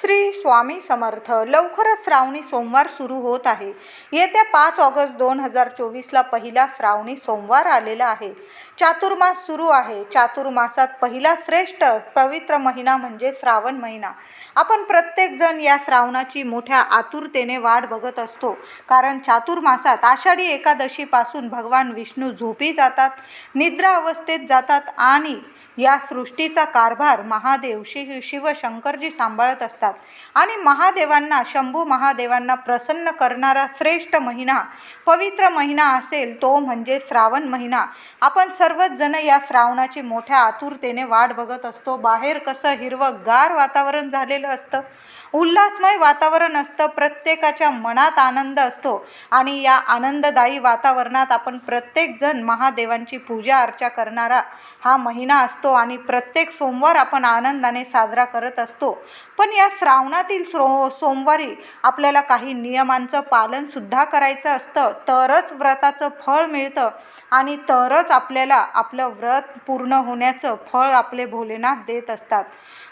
శ్రీ श्री स्वामी समर्थ. लवकरच श्रावणी सोमवार सुरू होत आहे. येत्या पाच ऑगस्ट दोन हजार चोवीसला पहिला श्रावणी सोमवार आलेला आहे. चातुर्मास सुरू आहे. चातुर्मासात पहिला श्रेष्ठ पवित्र महिना म्हणजे श्रावण महिना. आपण प्रत्येकजण या श्रावणाची मोठ्या आतुरतेने वाट बघत असतो. कारण चातुर्मासात आषाढी एकादशीपासून भगवान विष्णू झोपी जातात निद्रा अवस्थेत जातात आणि या सृष्टीचा कारभार महादेव शिव शिवशंकरजी सांभाळत असतात. आणि महादेवांना शंभू महादेवांना प्रसन्न करणारा श्रेष्ठ महिना पवित्र महिना असेल तो म्हणजे श्रावण महिना. आपण सर्वच जण या श्रावणाची मोठ्या आतुरतेने वाट बघत असतो. बाहेर कसं हिरवंगार वातावरण झालेलं असतं. उल्हासमय वातावरण असतं प्रत्येकाच्या मनात आनंद असतो. आणि या आनंददायी वातावरणात आपण प्रत्येकजण महादेवांची पूजा अर्चा करणारा हा महिना असतो आणि प्रत्येक सोमवार आपण आनंदाने साजरा करत असतो. पण या श्रावणातील सो सोमवारी आपल्याला काही नियमांचं पालनसुद्धा करायचं असतं. तरच व्रताचं फळ मिळतं. आणि तरच आपल्याला आपलं व्रत पूर्ण होण्याचं फळ आपले भोलेनाथ देत असतात.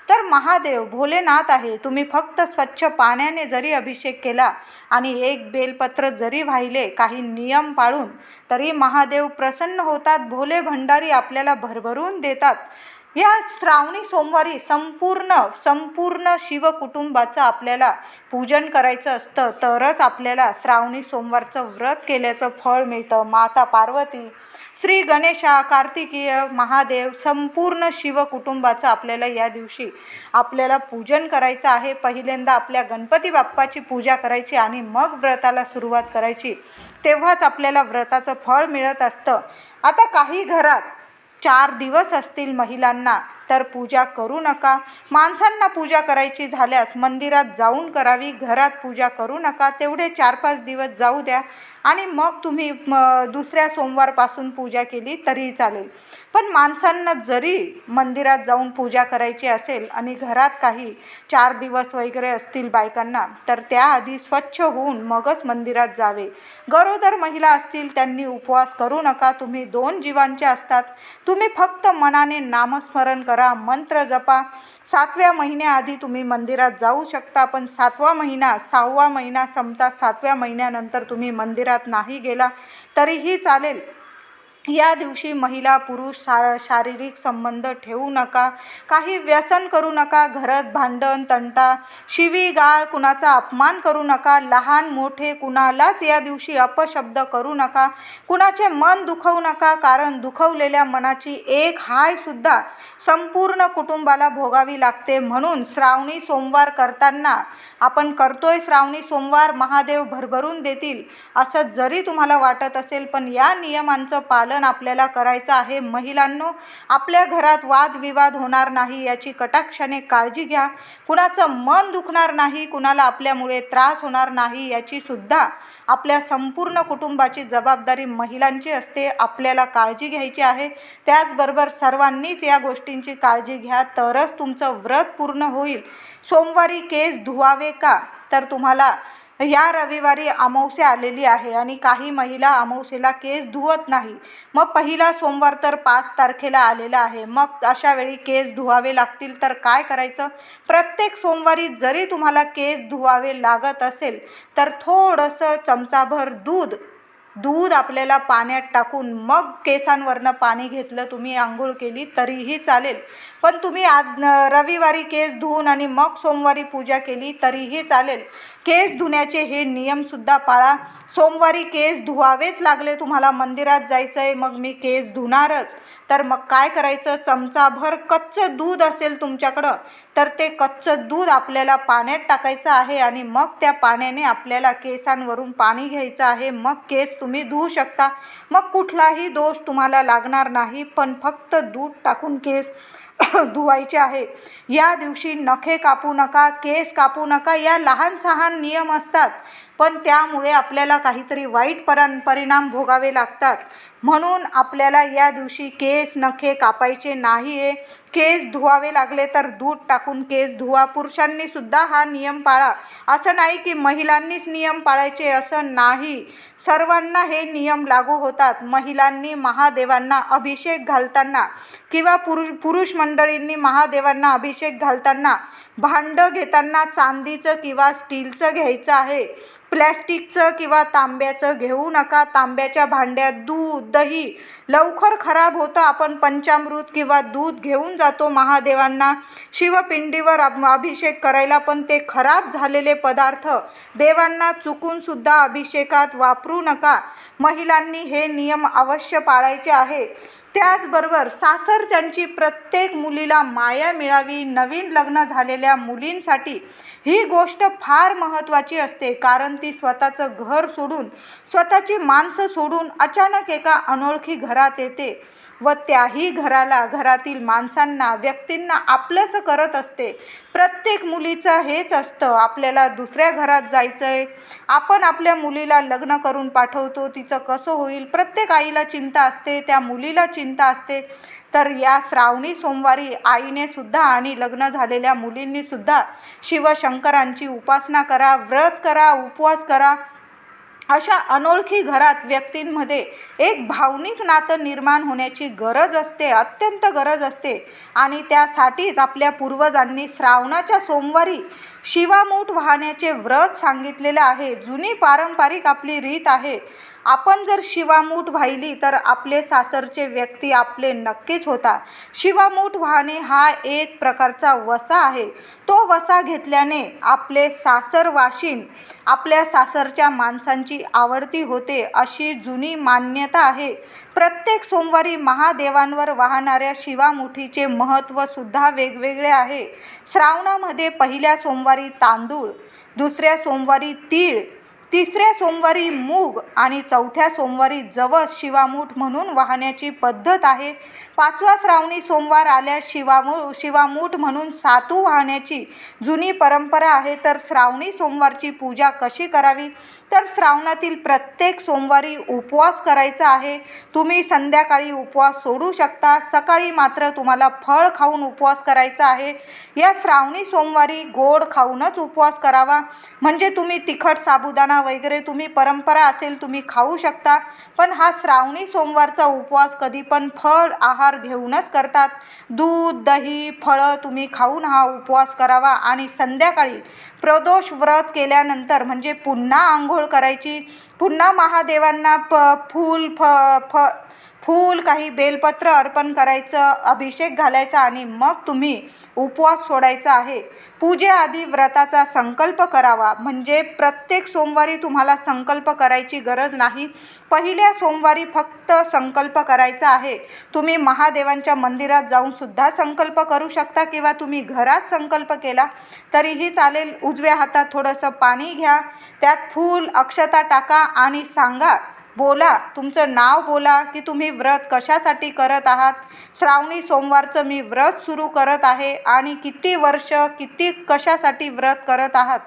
तर महादेव भोलेनाथ आहे. तुम्ही फक्त स्वच्छ पाण्याने जरी अभिषेक केला आणि एक बेलपत्र जरी वाहिले काही नियम पाळून तरी महादेव प्रसन्न होतात. भोले भंडारी आपल्याला भरभरून देतात. या श्रावणी सोमवारी संपूर्ण संपूर्ण शिवकुटुंबाचं आपल्याला पूजन करायचं असतं. तरच आपल्याला श्रावणी सोमवारचं व्रत केल्याचं फळ मिळतं. माता पार्वती श्री गणेशा कार्तिकीय महादेव संपूर्ण शिवकुटुंबाचं आपल्याला या दिवशी आपल्याला पूजन करायचं आहे. पहिल्यांदा आपल्या गणपती बाप्पाची पूजा करायची आणि मग व्रताला सुरुवात करायची. तेव्हाच आपल्याला व्रताचं फळ मिळत असतं. आता काही घरात चार दिवस असतील महिलांना तर पूजा करू नका. माणसांना पूजा करायची झाल्यास मंदिरात जाऊन करावी घरात पूजा करू नका. तेवढे चार पाच दिवस जाऊ द्या. आणि मग तुम्ही म दुसऱ्या सोमवारपासून पूजा केली तरीही चालेल. पण माणसांना जरी मंदिरात जाऊन पूजा करायची असेल आणि घरात काही चार दिवस वगैरे असतील बायकांना तर त्याआधी स्वच्छ होऊन मगच मंदिरात जावे. गरोदर महिला असतील त्यांनी उपवास करू नका तुम्ही दोन जीवांचे असतात. तुम्ही फक्त मनाने नामस्मरण करा मंत्र जपा. सातव्या महिन्याआधी तुम्ही मंदिरात जाऊ शकता पण सातवा महिना सहावा महिना संपता सातव्या महिन्यानंतर तुम्ही मंदिरात नाही गेला तरीही चालेल. या दिवशी महिला पुरुष शा शारीरिक संबंध ठेवू नका. काही व्यसन करू नका. घरात भांडण तंटा शिवीगाळ कुणाचा अपमान करू नका. लहान मोठे कुणालाच या दिवशी अपशब्द करू नका. कुणाचे मन दुखवू नका कारण दुखवलेल्या मनाची एक हायसुद्धा संपूर्ण कुटुंबाला भोगावी लागते. म्हणून श्रावणी सोमवार करताना आपण करतोय श्रावणी सोमवार महादेव भरभरून देतील असं जरी तुम्हाला वाटत असेल पण या नियमांचं पालन आपल्याला करायचं आहे. महिलांनो आपल्या घरात वादविवाद होणार नाही याची कटाक्षाने काळजी घ्या. कुणाचं मन दुखणार नाही कुणाला आपल्यामुळे त्रास होणार नाही याची सुद्धा आपल्या संपूर्ण कुटुंबाची जबाबदारी महिलांची असते. आपल्याला काळजी घ्यायची आहे. त्याचबरोबर सर्वांनीच या गोष्टींची काळजी घ्या. तरच तुमचं व्रत पूर्ण होईल. सोमवारी केस धुवावे का? तर तुम्हाला या रविवारी अमावस्या आलेली आहे आणि काही महिला अमावस्येला केस धुवत नाही. मग पहिला सोमवार तर पाच तारखेला आलेला आहे. मग अशा वेळी केस धुवावे लागतील तर काय करायचं? प्रत्येक सोमवारी जरी तुम्हाला केस धुवावे लागत असेल तर थोडंसं चमचाभर दूध दूध आपल्याला पाण्यात टाकून मग केसांवरनं पाणी घेतलं तुम्ही आंघोळ केली तरीही चालेल. पण तुम्ही आज रविवारी केस धुवून आणि मग सोमवारी पूजा केली तरीही चालेल. केस धुण्याचे हे नियमसुद्धा पाळा. सोमवारी केस धुवावेच लागले तुम्हाला मंदिरात जायचं आहे मग मी केस धुणारच. तर मग काय करायचं? चमचाभर कच्चं दूध असेल तुमच्याकडं तर ते कच्चं दूध आपल्याला पाण्यात टाकायचं आहे आणि मग त्या पाण्याने आपल्याला केसांवरून पाणी घ्यायचं आहे. मग केस तुम्ही धुवू शकता. मग कुठलाही दोष तुम्हाला लागणार नाही पण फक्त दूध टाकून केस धुवायचे आहे. या दिवशी नखे कापू नका केस कापू नका या लहान सहान नियम असतात. पण त्यामुळे आपल्याला काहीतरी वाईट पर परिणाम भोगावे लागतात. म्हणून आपल्याला या दिवशी केस नखे कापायचे नाही आहे केस धुवावे लागले तर दूध टाकून केस धुवा. पुरुषांनीसुद्धा हा नियम पाळा. असं नाही की महिलांनीच नियम पाळायचे असं नाही. सर्वांना हे नियम लागू होतात. महिलांनी महादेवांना अभिषेक घालताना किंवा पुरुष पुरुष मंडळींनी महादेवांना अभिषेक घालताना भांडं घेताना चांदीचं किंवा स्टीलचं घ्यायचं आहे. प्लॅस्टिकचं किंवा तांब्याचं घेऊ नका. तांब्याच्या भांड्यात दूध दही लवकर खराब होतं. आपण पंचामृत किंवा दूध घेऊन जातो महादेवांना. शिवपिंडीवर अभिषेक करायला पण ते खराब झालेले पदार्थ. देवांना चुकूनसुद्धा अभिषेकात वापरू नका. महिलांनी हे नियम अवश्य पाळायचे आहे. त्याचबरोबर सासरच्यांची प्रत्येक मुलीला माया मिळावी नवीन लग्न झालेल्या मुलींसाठी ही गोष्ट फार महत्त्वाची असते कारण ती स्वतःचं घर सोडून स्वतःची माणसं सोडून अचानक एका अनोळखी घरात येते. व त्याही घराला घरातील माणसांना व्यक्तींना आपलंसं करत असते. प्रत्येक मुलीचं हेच असतं. आपल्याला दुसऱ्या घरात जायचं आहे आपण आपल्या मुलीला लग्न करून पाठवतो. तिचं कसं होईल? प्रत्येक आईला चिंता असते. त्या मुलीला चिंता असते. तर या श्रावणी सोमवारी आईने सुद्धा आणि लग्न झालेल्या मुलींनी सुद्धा शिवशंकरांची उपासना करा व्रत करा उपवास करा. अशा अनोळखी घरात व्यक्तींमध्ये एक भावनिक नातं निर्माण होण्याची गरज असते अत्यंत गरज असते. आणि त्यासाठीच आपल्या पूर्वजांनी श्रावणाच्या सोमवारी शिवामूठ वाहण्याचे व्रत सांगितलेलं आहे. जुनी पारंपरिक आपली रीत आहे. आपण जर शिवामूठ वाहिली तर आपले सासरचे व्यक्ती आपले नक्कीच होता शिवामूठ वाहणे हा एक प्रकारचा वसा आहे. तो वसा घेतल्याने आपले सासर वाशिन आपल्या सासरच्या माणसांची आवडती होते अशी जुनी मान्यता आहे. प्रत्येक सोमवारी महादेवांवर वाहणाऱ्या शिवामुठीचे महत्त्वसुद्धा वेगवेगळे आहे. श्रावणामध्ये पहिल्या सोमवारी तांदूळ दुसऱ्या सोमवारी तीळ तिसऱ्या सोमवारी मूग आणि चौथ्या सोमवारी जवस शिवामूठ म्हणून वाहण्याची पद्धत आहे. पाचवा श्रावणी सोमवार आल्यास शिवामू शिवामूठ म्हणून सातू वाहण्याची जुनी परंपरा आहे. तर श्रावणी सोमवारची पूजा कशी करावी? तर श्रावणातील प्रत्येक सोमवारी उपवास करायचा आहे. तुम्ही संध्याकाळी उपवास सोडू शकता. सकाळी मात्र तुम्हाला फळ खाऊन उपवास करायचा आहे. या श्रावणी सोमवारी गोड खाऊनच उपवास करावा. म्हणजे तुम्ही तिखट साबुदाणा वगैरे तुम्ही परंपरा असेल तुम्ही खाऊ शकता. पण हा श्रावणी सोमवारचा उपवास कधी पण फळ आहार घेऊनच करतात. दूध दही फळं तुम्ही खाऊन हा उपवास करावा. आणि संध्याकाळी प्रदोष व्रत केल्यानंतर म्हणजे पुन्हा आंघोळ करायची. पुन्हा महादेवांना प फूल फ फ फूल काही बेलपत्र अर्पण करायचं अभिषेक घालायचा आणि मग तुम्ही उपवास सोडायचा आहे. पूजेआधी व्रताचा संकल्प करावा. म्हणजे प्रत्येक सोमवारी तुम्हाला संकल्प करायची गरज नाही. पहिल्या सोमवारी फक्त संकल्प करायचा आहे. तुम्ही महादेवांच्या मंदिरात जाऊनसुद्धा संकल्प करू शकता किंवा तुम्ही घरात संकल्प केला तरीही चालेल. उजव्या हातात थोडंसं पाणी घ्या. त्यात फूल अक्षता टाका आणि सांगा बोला तुमचं नाव बोला की तुम्ही व्रत कशासाठी करत आहात? श्रावणी सोमवारचं मी व्रत सुरू करत आहे आणि किती वर्ष किती कशासाठी व्रत करत आहात?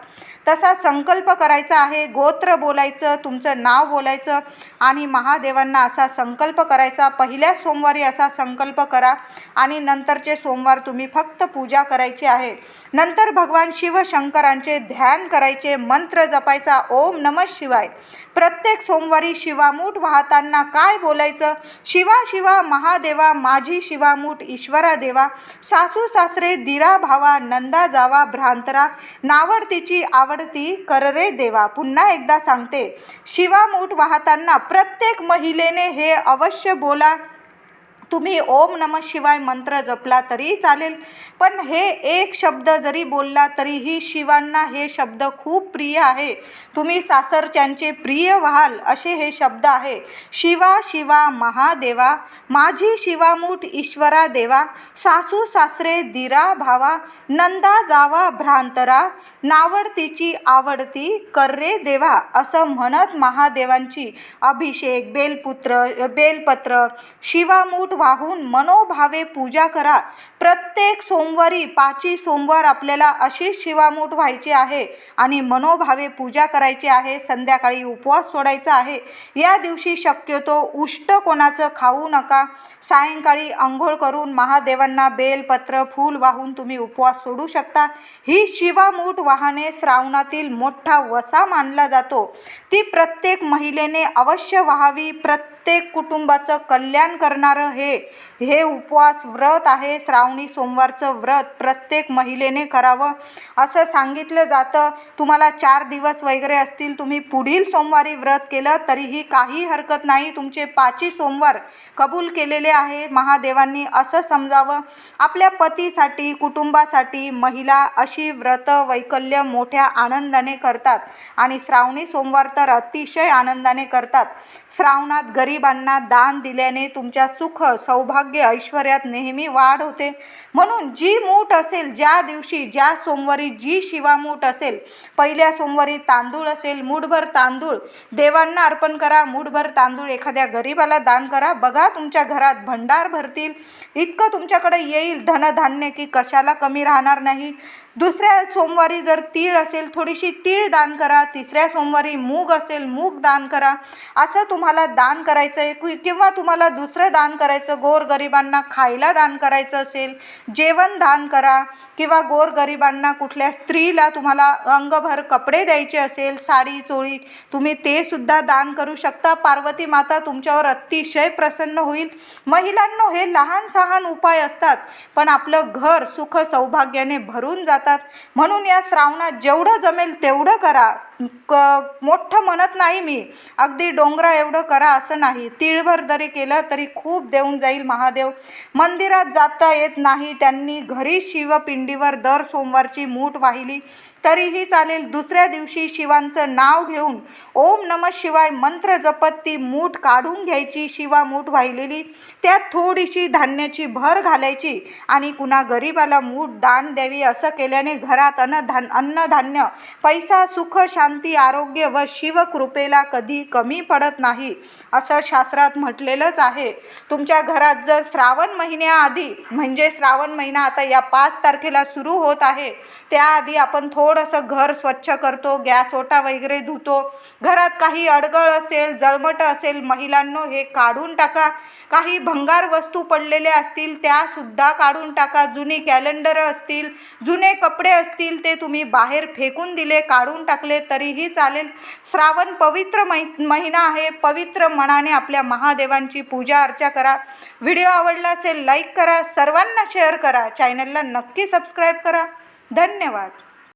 तसा संकल्प करायचा आहे गोत्र बोलायचं तुमचं नाव बोलायचं आणि महादेवांना असा संकल्प करायचा. पहिल्या सोमवारी असा संकल्प करा आणि नंतरचे सोमवार तुम्ही फक्त पूजा करायची आहे. नंतर भगवान शिवशंकरांचे ध्यान करायचे मंत्र जपायचा ओम नमः शिवाय. प्रत्येक सोमवारी शिवामूठ वाहताना काय बोलायचं? शिवा शिवा महादेवा माझी शिवामूठ ईश्वरा देवा सासू सासरे दिरा भावा नंदा जावा भ्रांतरा नावडतीची आव आवडती कर रे देवा. पुन्हा एकदा सांगते शिवामूठ वाहताना प्रत्येक महिलेने हे अवश्य बोला. तुम्ही ओम नम शिवाय मंत्र जपला तरी चालेल. पण हे एक शब्द जरी बोलला तरीही शिवांना हे शब्द खूप प्रिय आहे. तुम्ही सासरच्यांचे प्रिय व्हाल असे हे शब्द आहे. शिवा शिवा महादेवा माझी शिवामूठ ईश्वरा देवा सासू सासरे दिरा भावा नंदा जावा भ्रांतरा नावडतीची आवडती कर्रे देवा असं म्हणत महादेवांची अभिषेक बेलपुत्र बेलपत्र शिवामूठ वाहून मनोभावे पूजा करा. प्रत्येक सोमवारी पाची सोमवार आपल्याला अशी शिवामूठ व्हायची आहे आणि मनोभावे पूजा करायची आहे संध्याकाळी उपवास सोडायचा आहे. या दिवशी शक्यतो उष्ट कोणाचं खाऊ नका. सायंकाळी आंघोळ करून महादेवांना बेलपत्र फूल वाहून तुम्ही उपवास सोडू शकता. ही शिवामूठ वाहने श्रावणातील मोठा वसा मानला जातो. ती प्रत्येक महिलेने अवश्य व्हावी. प्रत्येक कुटुंबाचं कल्याण करणारं हे हे उपवास व्रत आहे. श्रावणी सोमवारचं व्रत प्रत्येक महिलेने करावं असं सांगितलं जातं. तुम्हाला चार दिवस वगैरे असतील. तुम्ही पुढील सोमवारी व्रत केलं तरीही काही हरकत नाही. तुमचे पाचही सोमवार कबूल केलेले आहे. महादेवांनी असं समजावं आपल्या पतीसाठी कुटुंबासाठी महिला अशी व्रत वैकल्य मोठ्या आनंदाने करतात आणि श्रावणी सोमवार तर अतिशय आनंदाने करतात. श्रावणात गरिबांना दान दिल्याने तुमच्या सुख सौभाग्य ऐश्वर्यात नेहमी वाढ होते. म्हणून जी मूठ असेल ज्या दिवशी ज्या सोमवारी जी शिवामूठ असेल पहिल्या सोमवारी तांदूळ असेल मूठभर तांदूळ देवांना अर्पण करा मूठभर तांदूळ एखाद्या गरिबाला दान करा. बघा तुमच्या घरात भंडार भरतील. इतकं तुमच्याकडे येईल. धनधान्य की कशाला कमी राहणार नाही? दुसऱ्या सोमवारी जर तीळ असेल थोडीशी तीळ दान करा. तिसऱ्या सोमवारी मूग असेल मूग दान करा. असं तुम्हाला दान करायचं आहे किंवा तुम्हाला दुसरं दान करायचं गोरगरिबांना खायला दान करायचं असेल जेवण दान करा. किंवा गोरगरिबांना कुठल्या स्त्रीला तुम्हाला अंगभर कपडे द्यायचे असेल साडी चोळी तुम्ही ते सुद्धा दान करू शकता. पार्वती माता तुमच्यावर अतिशय प्रसन्न होईल. महिलांनो हे लहान सहान उपाय असतात पण आपलं घर सुख सौभाग्याने भरून जातात. म्हणून या श्रावणात जेवढं जमेल तेवढं करा. क मोठं म्हणत नाही मी. अगदी डोंगरा एवढं करा असं नाही. तिळभर जरी केलं तरी खूप देऊन जाईल महादेव. मंदिरात जाता येत नाही. त्यांनी घरी शिवपिंडीवर दर सोमवारची मूठ वाहिली. तरीही चालेल दुसऱ्या दिवशी शिवांचं नाव घेऊन ओम नम शिवाय मंत्र जपत ती मूठ काढून घ्यायची. शिवा मूठ वाहिलेली. त्यात थोडीशी धान्याची भर घालायची आणि कुणा गरीबाला मूठ दान द्यावी असं केल्याने घरात अन्नधान अन्नधान्य पैसा सुख शांत आरोग्य व शिवकृपेला कधी कमी पडत नाही असं शास्त्रात म्हटलेलंच आहे. तुमच्या घरात जर श्रावण महिन्याआधी म्हणजे श्रावण महिना आता या पाच तारखेला सुरू होत आहे त्याआधी आपण थोडंसं घर स्वच्छ करतो गॅस ओटा वगैरे धुतो. घरात काही अडगळ असेल जळमट असेल महिलांनो हे काढून टाका. काही भंगार वस्तू पडलेल्या असतील त्यासुद्धा काढून टाका. जुनी कॅलेंडर असतील जुने कपडे असतील ते तुम्ही बाहेर फेकून दिले काढून टाकले तरीही चालेल. श्रावण पवित्र मै महिना आहे. पवित्र मनाने आपल्या महादेवांची पूजा अर्चा करा. व्हिडिओ आवडला असेल लाईक करा. सर्वांना शेअर करा. चॅनलला नक्की सबस्क्राईब करा. धन्यवाद.